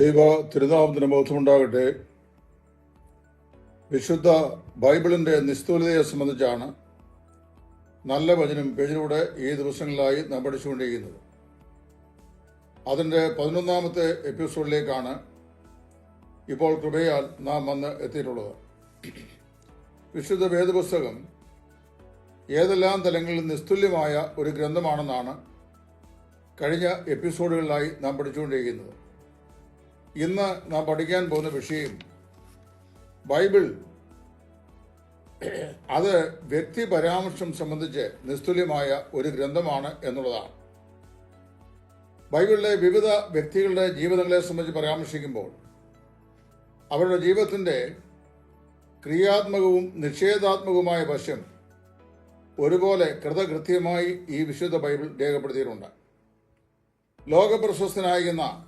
ദൈവ തിരുനാമത്തിന് ബോധമുണ്ടാകട്ടെ. വിശുദ്ധ ബൈബിളിന്റെ നിസ്തുലതയെ സംബന്ധിച്ചാണ് നല്ല വചനം പേജിലൂടെ ഈ ദിവസങ്ങളിലായി നാം പഠിച്ചുകൊണ്ടിരിക്കുന്നത്. അതിന്റെ പതിനൊന്നാമത്തെ എപ്പിസോഡിലേക്കാണ് ഇപ്പോൾ കൃപയാൽ നാം വന്ന് എത്തിയിട്ടുള്ളത്. വിശുദ്ധ വേദപുസ്തകം ഏതെല്ലാം തലങ്ങളിൽ നിസ്തുല്യമായ ഒരു ഗ്രന്ഥമാണെന്നാണ് കഴിഞ്ഞ എപ്പിസോഡുകളിലായി നാം പഠിച്ചുകൊണ്ടിരിക്കുന്നത്. ഇന്ന് നാം പഠിക്കാൻ പോകുന്ന വിഷയം ബൈബിൾ. അത് വ്യക്തി പരാമർശം സംബന്ധിച്ച് നിസ്തുല്യമായ ഒരു ഗ്രന്ഥമാണ് എന്നുള്ളതാണ്. ബൈബിളിലെ വിവിധ വ്യക്തികളുടെ ജീവിതങ്ങളെ സംബന്ധിച്ച് പരാമർശിക്കുമ്പോൾ അവരുടെ ജീവിതത്തിന്റെ ക്രിയാത്മകവും നിഷേധാത്മകവുമായ വശം ഒരുപോലെ കൃതകൃത്യമായി ഈ വിശുദ്ധ ബൈബിൾ രേഖപ്പെടുത്തിയിട്ടുണ്ട്. ലോകപ്രശസ്തനായിരുന്ന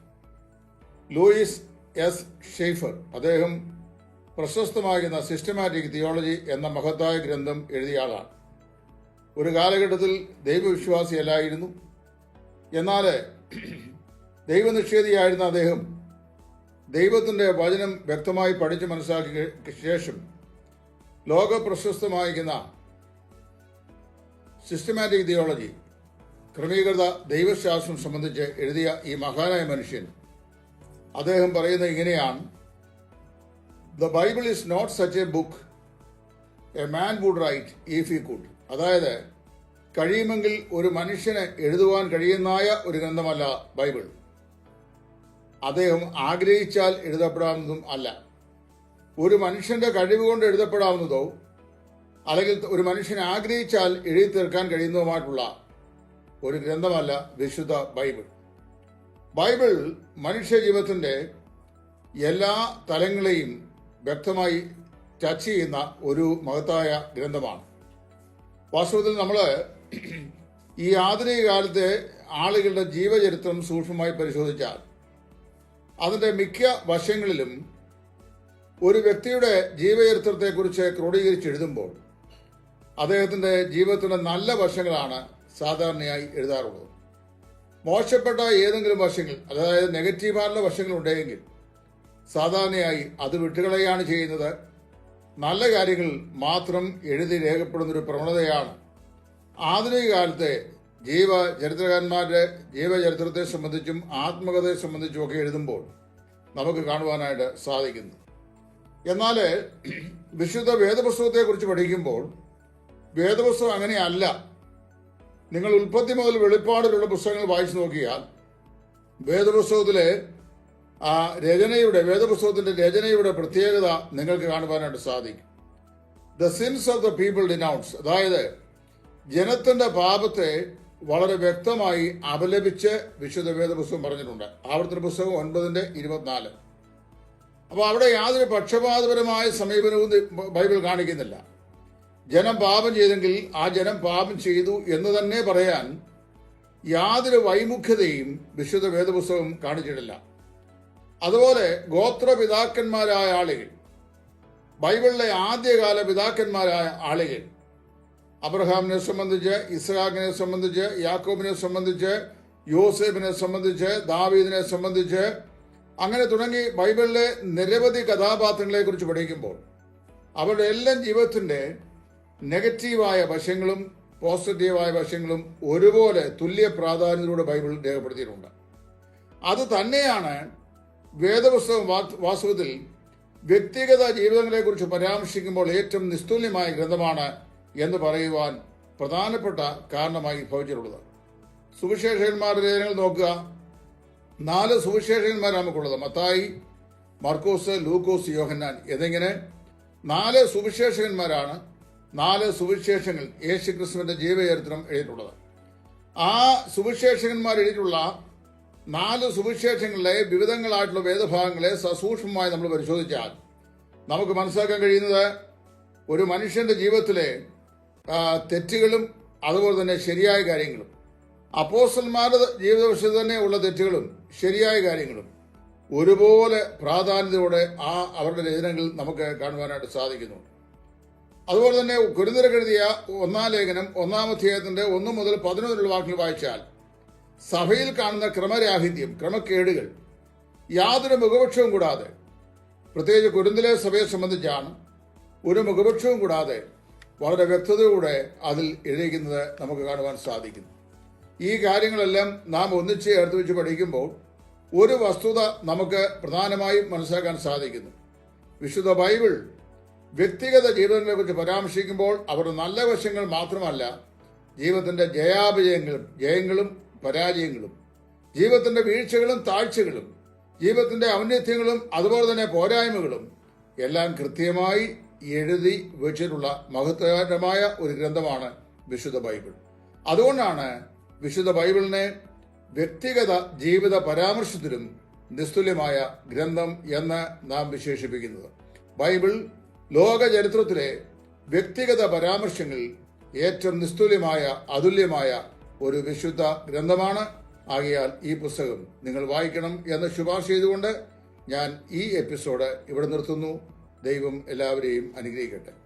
ലൂയിസ് എസ്. ഷെയ്ഫർ. അദ്ദേഹം പ്രശസ്തമാകുന്ന സിസ്റ്റമാറ്റിക് തിയോളജി എന്ന മഹത്തായ ഗ്രന്ഥം എഴുതിയ ആളാണ്. ഒരു കാലഘട്ടത്തിൽ ദൈവവിശ്വാസിയല്ലായിരുന്നു. എന്നാൽ ദൈവനിഷേധിയായിരുന്ന അദ്ദേഹം ദൈവത്തിന്റെ വചനം വ്യക്തമായി പഠിച്ച് മനസ്സിലാക്കിയ ശേഷം ലോക പ്രശസ്തമായിരിക്കുന്ന സിസ്റ്റമാറ്റിക് തിയോളജി ക്രമീകൃത ദൈവശാസ്ത്രം സംബന്ധിച്ച് എഴുതിയ ഈ മഹാനായ മനുഷ്യൻ അദ്ദേഹം പറയുന്നത് ഇങ്ങനെയാണ്. The Bible is not such a book a man would write if he could അതായത് കഴിയുമെങ്കിൽ ഒരു മനുഷ്യന് എഴുതുവാൻ കഴിയുന്നായ ഒരു ഗ്രന്ഥമല്ല ബൈബിൾ. അദ്ദേഹം ആഗ്രഹിച്ചാൽ എഴുതപ്പെടാവുന്നതും അല്ല. ഒരു മനുഷ്യന്റെ കഴിവ് കൊണ്ട് എഴുതപ്പെടാവുന്നതോ അല്ലെങ്കിൽ ഒരു മനുഷ്യൻ ആഗ്രഹിച്ചാൽ എഴുതി തീർക്കാൻ കഴിയുന്നതുമായിട്ടുള്ള ഒരു ഗ്രന്ഥമല്ല വിശുദ്ധ ബൈബിൾ. ബൈബിൾ മനുഷ്യ എല്ലാ തലങ്ങളെയും വ്യക്തമായി ടച്ച് ചെയ്യുന്ന ഒരു മഹത്തായ ഗ്രന്ഥമാണ്. വാസ്തവത്തിൽ നമ്മൾ ഈ ആധുനിക കാലത്തെ ആളുകളുടെ ജീവചരിത്രം സൂക്ഷ്മമായി പരിശോധിച്ചാൽ അതിന്റെ മിക്ക വശങ്ങളിലും ഒരു വ്യക്തിയുടെ ജീവചരിത്രത്തെക്കുറിച്ച് ക്രോഡീകരിച്ച് എഴുതുമ്പോൾ അദ്ദേഹത്തിന്റെ ജീവിതത്തിന്റെ നല്ല വശങ്ങളാണ് സാധാരണയായി എഴുതാറുള്ളത്. മോശപ്പെട്ട ഏതെങ്കിലും വശങ്ങൾ അതായത് നെഗറ്റീവായിട്ടുള്ള വശങ്ങൾ ഉണ്ടെങ്കിൽ സാധാരണയായി അത് വിട്ടുകളയാണ് ചെയ്യുന്നത്. നല്ല കാര്യങ്ങൾ മാത്രം എഴുതി രേഖപ്പെടുന്ന ഒരു പ്രവണതയാണ്. ആധുനിക കാലത്തെ ജീവ ചരിത്രകാരന്മാരുടെ ജീവചരിത്രത്തെ സംബന്ധിച്ചും ആത്മകഥയെ സംബന്ധിച്ചും ഒക്കെ എഴുതുമ്പോൾ നമുക്ക് കാണുവാനായിട്ട് സാധിക്കുന്നു. എന്നാൽ വിശുദ്ധ വേദപുസ്തകത്തെക്കുറിച്ച് പഠിക്കുമ്പോൾ വേദപുസ്തകം അങ്ങനെയല്ല. നിങ്ങൾ ഉൽപ്പത്തി മുതൽ വെളിപ്പാടിലുള്ള പുസ്തകങ്ങൾ വായിച്ചു നോക്കിയാൽ വേദപുസ്തകത്തിലെ ആ രചനയുടെ വേദപുസ്തകത്തിന്റെ രചനയുടെ പ്രത്യേകത നിങ്ങൾക്ക് കാണുവാനായിട്ട് സാധിക്കും. The sins of the people denounce അതായത് ജനത്തിന്റെ പാപത്തെ വളരെ വ്യക്തമായി അപലപിച്ച് വിശുദ്ധ വേദപുസ്തകം പറഞ്ഞിട്ടുണ്ട്. ആവർത്തന പുസ്തകം ഒൻപതിന്റെ ഇരുപത്തിനാല്. അപ്പോൾ അവിടെ യാതൊരു പക്ഷപാതപരമായ സമീപനവും ബൈബിൾ കാണിക്കുന്നില്ല. ജനം പാപം ചെയ്തെങ്കിൽ ആ ജനം പാപം ചെയ്തു എന്ന് തന്നെ പറയാൻ യാതൊരു വൈമുഖ്യതയും വിശുദ്ധ വേദപുസ്തകം കാണിച്ചിട്ടില്ല. അതുപോലെ ഗോത്രപിതാക്കന്മാരായ ആളുകൾ ബൈബിളിലെ ആദ്യകാല പിതാക്കന്മാരായ ആളുകൾ അബ്രഹാമിനെ സംബന്ധിച്ച് ഇസ്ഹാഖിനെ സംബന്ധിച്ച് യാക്കോബിനെ സംബന്ധിച്ച് യോസേഫിനെ സംബന്ധിച്ച് ദാവീദിനെ സംബന്ധിച്ച് അങ്ങനെ തുടങ്ങി ബൈബിളിലെ നിരവധി കഥാപാത്രങ്ങളെ കുറിച്ച് പഠിക്കുമ്പോൾ അവരുടെ എല്ലാം ജീവിതത്തിന്റെ നെഗറ്റീവായ വശങ്ങളും പോസിറ്റീവായ വശങ്ങളും ഒരുപോലെ തുല്യ പ്രാധാന്യത്തിലൂടെ ബൈബിൾ രേഖപ്പെടുത്തിയിട്ടുണ്ട്. അത് തന്നെയാണ് വേദപുസ്തകം വാസ്തവത്തിൽ വ്യക്തിഗത ജീവിതങ്ങളെക്കുറിച്ച് പരാമർശിക്കുമ്പോൾ ഏറ്റവും നിസ്തുല്യമായ ഗ്രന്ഥമാണ് എന്ന് പറയുവാൻ പ്രധാനപ്പെട്ട കാരണമായി ഭവിച്ചിട്ടുള്ളത്. സുവിശേഷന്മാരുടെ ലേഖനങ്ങൾ നോക്കുക. നാല് സുവിശേഷന്മാരാണ് നമുക്കുള്ളത്. മത്തായി മർക്കോസ് ലൂക്കോസ് യോഹന്നാൻ. എന്നിങ്ങനെ നാല് സുവിശേഷകന്മാരാണ് നാല് സുവിശേഷങ്ങൾ യേശു ക്രിസ്തുവിന്റെ ജീവചരിത്രം എഴുതിയിട്ടുള്ളത്. ആ സുവിശേഷകന്മാർ എഴുതിയിട്ടുള്ള നാല് സുവിശേഷങ്ങളിലെ വിവിധങ്ങളായിട്ടുള്ള വേദഭാഗങ്ങളെ സസൂക്ഷ്മമായി നമ്മൾ പരിശോധിച്ചാൽ നമുക്ക് മനസ്സിലാക്കാൻ കഴിയുന്നത് ഒരു മനുഷ്യന്റെ ജീവിതത്തിലെ തെറ്റുകളും അതുപോലെ തന്നെ ശരിയായ കാര്യങ്ങളും അപ്പോസ്റ്റന്മാരുടെ ജീവിതവശത്ത് തന്നെ ഉള്ള തെറ്റുകളും ശരിയായ കാര്യങ്ങളും ഒരുപോലെ പ്രാധാന്യതയോടെ ആ അവരുടെ രചനകൾ നമുക്ക് കാണുവാനായിട്ട് സാധിക്കുന്നു അതുപോലെ തന്നെ കുരുനിരക്കെഴുതിയ ഒന്നാം ലേഖനം ഒന്നാം അധ്യായത്തിന്റെ ഒന്ന് മുതൽ പതിനൊന്നിലുള്ള വാക്കുകൾ വായിച്ചാൽ സഭയിൽ കാണുന്ന ക്രമരാഹിത്യം ക്രമക്കേടുകൾ യാതൊരു മുഖപക്ഷവും കൂടാതെ പ്രത്യേകിച്ച് ഗുരുന്തലെ സഭയെ സംബന്ധിച്ചാണ് ഒരു മുഖപക്ഷവും കൂടാതെ വളരെ വ്യക്തതയോടെ അതിൽ എഴുതിയിരിക്കുന്നത് നമുക്ക് കാണുവാൻ സാധിക്കുന്നു. ഈ കാര്യങ്ങളെല്ലാം നാം ഒന്നിച്ച് ചേർത്ത് വെച്ച് പഠിക്കുമ്പോൾ ഒരു വസ്തുത നമുക്ക് പ്രധാനമായും മനസ്സിലാക്കാൻ സാധിക്കുന്നു. വിശുദ്ധ ബൈബിൾ വ്യക്തിഗത ജീവിതങ്ങളെ കുറിച്ച് പരാമർശിക്കുമ്പോൾ അവരുടെ നല്ല വശങ്ങൾ മാത്രമല്ല ജീവിതത്തിന്റെ ജയാപജയങ്ങളും ജയങ്ങളും പരാജയങ്ങളും ജീവിതത്തിന്റെ വീഴ്ചകളും താഴ്ചകളും ജീവിതത്തിന്റെ ഔന്നത്യങ്ങളും അതുപോലെ തന്നെ പോരായ്മകളും എല്ലാം കൃത്യമായി എഴുതി വെച്ചിട്ടുള്ള മഹത്വകരമായ ഒരു ഗ്രന്ഥമാണ് വിശുദ്ധ ബൈബിൾ. അതുകൊണ്ടാണ് വിശുദ്ധ ബൈബിളിനെ വ്യക്തിഗത ജീവിത പരാമർശത്തിലും നിസ്തുല്യമായ ഗ്രന്ഥം എന്ന് നാം വിശേഷിപ്പിക്കുന്നത്. ബൈബിൾ ലോക ചരിത്രത്തിലെ വ്യക്തിഗത പരാമർശങ്ങളിൽ ഏറ്റവും നിസ്തുല്യമായ അതുല്യമായ ഒരു വിശുദ്ധ ഗ്രന്ഥമാണ്. ആകയാൽ ഈ പുസ്തകം നിങ്ങൾ വായിക്കണം എന്ന് ശുപാർശ ചെയ്തുകൊണ്ട് ഞാൻ ഈ എപ്പിസോഡ് ഇവിടെ നിർത്തുന്നു. ദൈവം എല്ലാവരെയും അനുഗ്രഹിക്കട്ടെ.